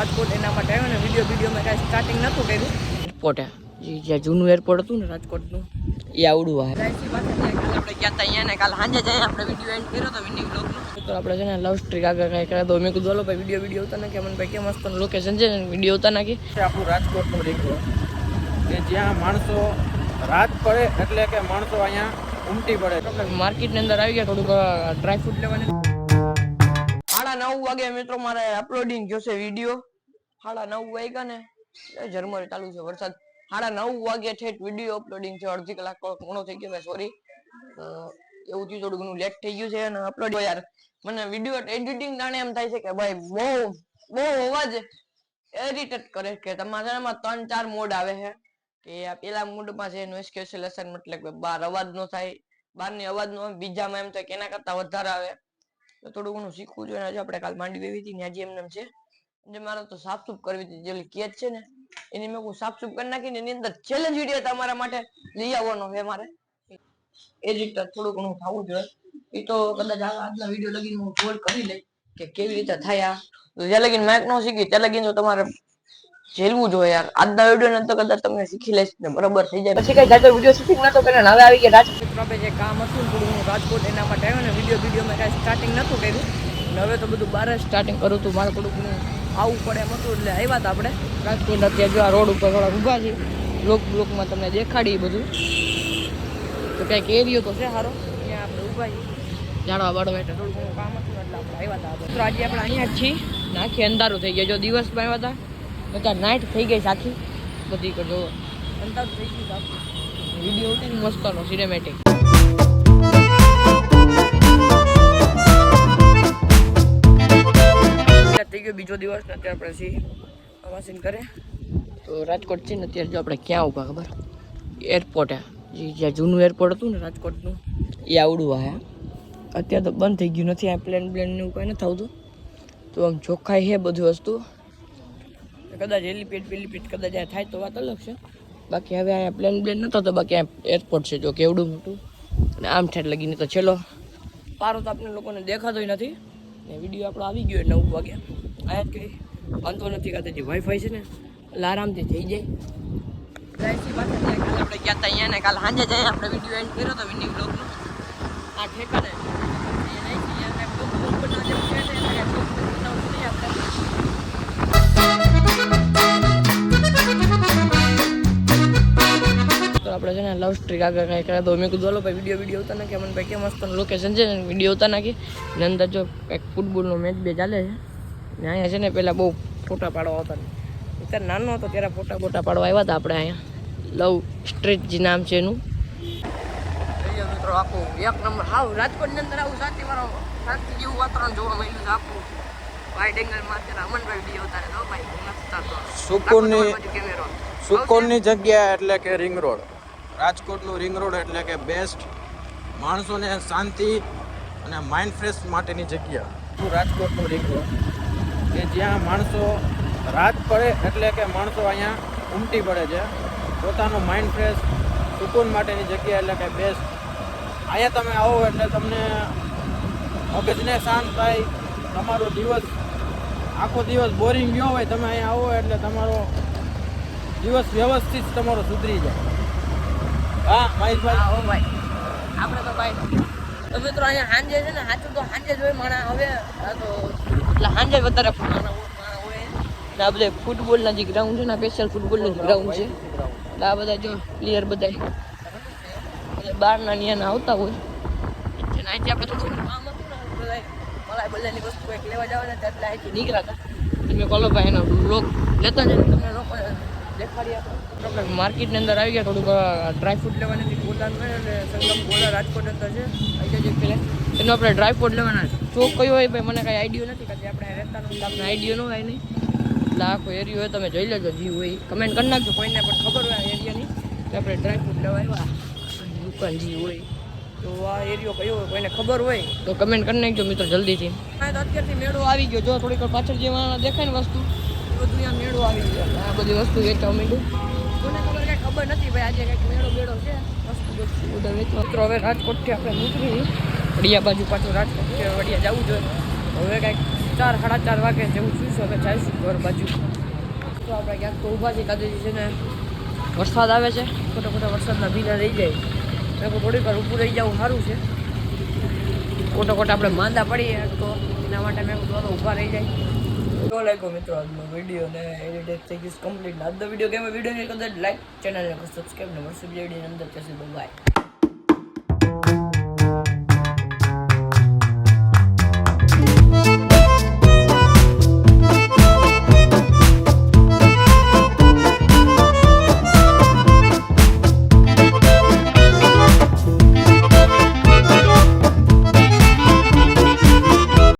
રાજકોટ એના માટે આવ્યો ને વીડિયો વીડિયો મેં કાંઈ સ્ટાર્ટિંગ નહોતું કર્યું. એરપોર્ટ જ્યાં જૂનું એરપોર્ટ હતું ને રાજકોટનું એ આવડું આ રાયસી પાસે ત્યાં કાલે આપણે ગયા હતા અહીંયા ને કાલે સાંજે જાય આપણે વીડિયો એન્ડ કર્યો હતો વિનિંગ બ્લોગનો તો આપણે છે ને લવ સ્ટ્રીક આગળ કાંઈ કર્યા તો મેં કીધું હાલો ભાઈ વીડિયો વીડિયો ઉતાર નાખી અમને ભાઈ કે મસ્ત લોકેશન છે ને? વીડિયો ઉતાર નાખી છે આપણું રાજકોટનું રીંગ રોડ કે જ્યાં માણસો રાત પડે એટલે કે માણસો અહીંયા ઉમટી પડે. માર્કેટની અંદર આવી ગયા થોડુંક ડ્રાય ફ્રૂટ લેવાની. સાડા નવ વાગે મિત્રો મારે અપલોડિંગ જોશે વીડિયો સાડા નવ વાગ્યા ને. ઝરમર ચાલુ છે વરસાદ. સાડા નવ વાગ્યા ઠેઠ વીડિયો અપલોડિંગ છે. અડધી કલાક ઘણો થઈ ગયો સોરી એવું થયું થોડું ઘણું લેટ થઈ ગયું છે અને અપલોડ યાર. મને વીડિયો એડિટિંગ જાણે એમ થાય છે કે ભાઈ બહુ બહુ અવાજ એડિટેટ કરે કે તમારા ત્રણ ચાર મોડ આવે છે. કે આ પેલા મોડમાં છે નોઇસ કેન્સલેશન મતલબ કે બાર અવાજ નો થાય. બહારની અવાજ નો બીજામાં એમ થાય કે એના કરતા વધારે આવે. તો થોડું ઘણું શીખવું જોઈએ. આજે આપણે કાલ માંડી દેવી હતી ને આજે એમને એમ છે જે મારે તો સાફ સુફ કરવી હતી. જે કેચ છે ને, એની મેં હું સાફ સુફ કરી નાખીને એની અંદર ચેલેન્જ વીડિયો તમારા માટે. લઈ આવવાનો છે મારે. એડિટર થોડું ઘણું થવું જોઈએ. એ તો કદાચ આજના વીડિયો લગીને હું કોલ કરી લઈ કે કેવી રીતે થાય જ્યાં લગીને મેક ન શીખી, ત્યાં લગીને તો તમારે ઝેલવું જોઈએ યાર. આજના વીડિયો ને તો કદાચ તમે શીખી લઈશ ને બરોબર થઈ જાય. પછી કઈ જાતો વીડિયો શૂટિંગ નતો કરે હવે આવી ગયા રાજકોટ. આપણે જે કામ હતું ને થોડું રાજકોટ એના માટે આવ્યો ને વીડિયો વીડિયો મેં કાંઈ સ્ટાર્ટિંગ નતું કર્યું. હવે તો બધું બહાર જ સ્ટાર્ટિંગ કરું હતું મારે થોડું ઘણું આવવું પડે એમ હતું એટલે આવ્યા હતા આપણે. રાજકોટ અત્યારે જો આ રોડ ઉપર થોડા ઊભા છે બ્લોક બ્લોકમાં તમને દેખાડી બધું. તો કંઈક એરિયો તો છે સારો. ત્યાં આપણે ઊભા છીએ. જાણવા બાળવા એટલે થોડું ઘણું કામ હતું એટલે આપણે આવ્યા હતા. તો આજે આપણે અહીંયા જ છીએ. આખી અંધારું થઈ ગયા. જો દિવસમાં આવ્યા હતા બધા નાઇટ થઈ ગઈ આખી બધી જો અંધારું થઈ ગયું વીડિયો ઉઠીને મસ્તનો સિનેમેટિક થઈ ગયો બીજો દિવસ ને અત્યારે આપણે છીએ વાસીન કરે. તો રાજકોટ છે ને અત્યારે જો આપણે ક્યાં ઊભા ખબર? એરપોર્ટ. જે, જ્યાં જૂનું એરપોર્ટ હતું ને રાજકોટનું, એ આવડું આ અત્યારે તો બંધ થઈ ગયું નથી, આ પ્લેન પ્લેન એવું કંઈ નથી આવતું. તો આમ ચોખ્ખાઈ છે બધી વસ્તુ. કદાચ હેલીપેડ પેલીપેડ કદાચ આ થાય તો વાત અલગ છે. બાકી હવે અહીંયા પ્લેન પ્લેન નતો તો બાકી આ એરપોર્ટ છે જો કેવડું મોટું. અને આમ ઠેર લગીને તો છેલ્લો. પારો તો આપણે લોકોને દેખાતોય નથી. ને વીડિયો આપણો આવી ગયો નવ વાગે આયા જ કંઈ વાંધો નથી કરતા જે વાઈફાઈ છે ને એટલે આરામથી થઈ જાય. કાલે આપણે ગયા હતા અહીંયા ને કાલે સાંજે જાય આપણે વીડિયો એન્ડ કર્યો હતો બ્લોગનો આ ઠેકાને આપણે તો આપણે છે ને લવ સ્ટ્રીક આગળ કાંઈ કરે તો મેં કીધું ચાલો ભાઈ વીડિયો વીડિયો ઉતાર નાખી અમને ભાઈ કે મસ્ત લોકેશન છે ને? વીડિયો ઉતાર નાખી ને અંદર જો એક ફૂટબોલનો મેચ બે ચાલે છે. અહીંયા છે ને પહેલાં બહુ ફોટા પાડવા આવતા અત્યારે નાનો હતો ત્યારે ફોટા ફોટા પાડવા આવ્યા હતા આપણે અહીંયા. લવ સ્ટ્રીટ જે નામ છે એનું. મિત્રો આખું એક નંબર. હાવ રાજકોટની અંદર આવું શાંતિ વાળો શાંતિ જેવું વાતાવરણ જોવા મળ્યું છે. આખું અત્યારે અમનભાઈ વીડિયો ઉતારે તો ભાઈ સુકૂનની સુકોનની જગ્યા એટલે કે રિંગ રોડ રાજકોટનું રિંગ રોડ એટલે કે બેસ્ટ માણસોને શાંતિ અને માઇન્ડ ફ્રેશ માટેની જગ્યા. રાજકોટનું રિંગ રોડ કે જ્યાં માણસો રાત પડે એટલે કે માણસો અહીંયા ઉમટી પડે છે. પોતાનું માઇન્ડ ફ્રેશ સુકૂન માટેની જગ્યા એટલે કે બેસ્ટ અહીંયા તમે આવો એટલે તમને મગજને શાંત થાય, તમારો દિવસ, આખો દિવસ બોરિંગ ગયો હોય તમે અહીંયા આવો એટલે તમારો દિવસ વ્યવસ્થિત તમારો સુધરી જાય. હા, મહેશભાઈ? હા ભાઈ. આપણે તો ભાઈ તો મિત્રો અહીંયા સાંજે છે ને, સાચું તો સાંજે જ હોય માણા. હવે તો એટલે સાંજે વધારે ને આ બધા ફૂટબોલના જે ગ્રાઉન્ડ છે ને સ્પેશિયલ ફૂટબોલનું ગ્રાઉન્ડ છે. એટલે આ બધા જો પ્લેયર બધા એટલે બહારના ન્યાના આવતા હોય. અહીંથી આપણે થોડું કામ હતું બધાની વસ્તુ કંઈક લેવા જવાના એટલે અહીંથી નીકળ્યા હતા. તમે કોલો ભાઈ લોક લેતા જઈને તમને લોકો દેખાડી માર્કેટની અંદર આવી ગયા, થોડુંક ડ્રાય ફ્રૂટ લેવાની હતી હોય એટલે સંગમ ગોળા રાજકોટ અંદર છે. એનો આપણે ડ્રાય ફ્રૂટ લેવાના. ચોક કયો હોય ભાઈ, મને કાંઈ આઈડિયો નથી, કારણ કે આપણે રહેતા નથી, આપણે આઈડિયો ન હોય નહીં. એટલે આખો એરિયો હોય, તમે જોઈ લેજો, જે હોય કમેન્ટ કરી નાખજો, કોઈને પણ ખબર હોય એરિયાની કે આપણે ડ્રાય ફ્રૂટ લેવા આવ્યા. દુકાન જે હોય, તો આ એરિયો કયો હોય, કોઈને ખબર હોય, તો કમેન્ટ કરી નાખજો, મિત્રો, જલ્દીથી. તો અત્યારથી મેળો આવી ગયો. જો થોડીક પાછળ જે દેખાય ને વસ્તુ મેળો આવી ગયો. આ બધી વસ્તુ વેચવા માંડ્યું કોને ખબર કાંઈ ખબર નથી ભાઈ, આજે કાંઈક મેળો મેળો છે. વસ્તુ બધું બધા વેચવા. હવે રાજકોટથી આપણે નીકળી. વડિયા બાજુ પાછું રાજકોટ છે વડિયા જવું જોઈએ. હવે કાંઈક ચાર, સાડા ચાર વાગે જેવું છે, હવે જઈશું ઘર બાજુ. તો આપણે ક્યાંક તો ઊભા છે કાદેજી છે ને, વરસાદ આવે છે. ખોટા ખોટા વરસાદના ભીના રહી જાય. મેં થોડીક વાર ઊભું રહી જવું સારું છે. ખોટા ખોટા આપણે માંદા પડીએ, તો એના માટે મેં હાલો, ઊભા રહી જાય. તો લાઈકો મિત્રો, આજનો વીડિયો ને એડિટ થઈ ગયું કમ્પ્લીટ આજનો વીડિયો કેમ વીડિયો ને કદાચ લાઈક ચેનલને સબસ્ક્રાઈબ ને વર્ષ વીડિયો અંદર. જશે બાય